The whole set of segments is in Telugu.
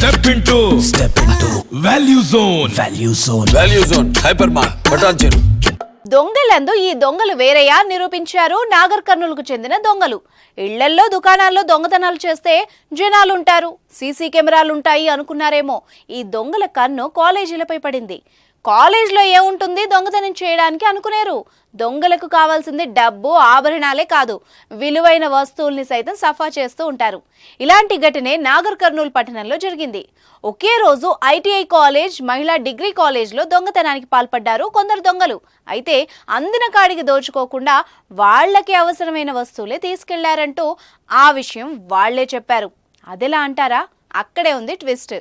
Step into step into value zone value zone value zone hyper mart బటాన్ చెరు దొంగలందు ఈ దొంగలు వేరేయా నిరూపించారు నాగర్ కర్నూలుకు చెందిన దొంగలు. ఇళ్ళల్లో దుకాణాల్లో దొంగతనాలు చేస్తే జనాలుంటారు. సీసీ కెమెరాలుంటాయి అనుకున్నారేమో. ఈ దొంగల కన్ను కాలేజీలపై పడింది. కాలేజ్లో ఏముంటుంది దొంగతనం? చేయడానికి అనుకునేరు. దొంగలకు కావాల్సింది డబ్బు ఆభరణాలే కాదు. విలువైన వస్తువుల్ని సైతం సఫా చేస్తూ ఉంటారు. ఇలాంటి ఘటనే నాగర్ కర్నూలు పట్టణంలో జరిగింది. ఒకే రోజు ఐటీఐ కాలేజ్ మహిళా డిగ్రీ కాలేజ్లో దొంగతనానికి పాల్పడ్డారు కొందరు దొంగలు. అయితే అందిన కాడికి దోచుకోకుండా వాళ్ళకి అవసరమైన వస్తువులే తీసుకెళ్ళారంటూ ఆ విషయం వాళ్ళే చెప్పారు. అదెలా అంటారా? అక్కడే ఉంది ట్విస్ట్.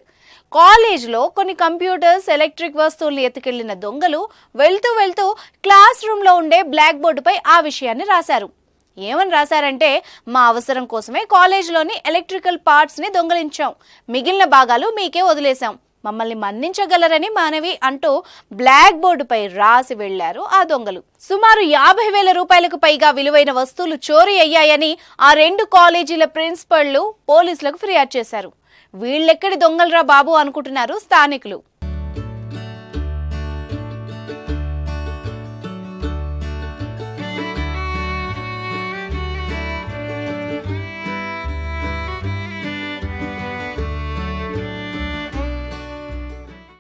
కాలేజ్లో కొన్ని కంప్యూటర్స్ ఎలక్ట్రిక్ వస్తువుల్ని ఎత్తుకెళ్ళిన దొంగలు వెళ్తూ వెళ్తూ క్లాస్ రూమ్లో ఉండే బ్లాక్ బోర్డుపై ఆ విషయాన్ని రాశారు. ఏమని రాశారంటే మా అవసరం కోసమే కాలేజీలోని ఎలక్ట్రికల్ పార్ట్స్ని దొంగలించాం. మిగిలిన భాగాలు మీకే వదిలేశాం. మమ్మల్ని మన్నించగలరని మానవి అంటూ బ్లాక్ బోర్డుపై రాసి వెళ్ళారు ఆ దొంగలు. సుమారు యాభై వేల రూపాయలకు పైగా విలువైన వస్తువులు చోరీ అయ్యాయని ఆ రెండు కాలేజీల ప్రిన్సిపల్లు పోలీసులకు ఫిర్యాదు చేశారు. వీళ్ళెక్కడి దొంగలరా బాబు అనుకుంటున్నారు స్థానికులు.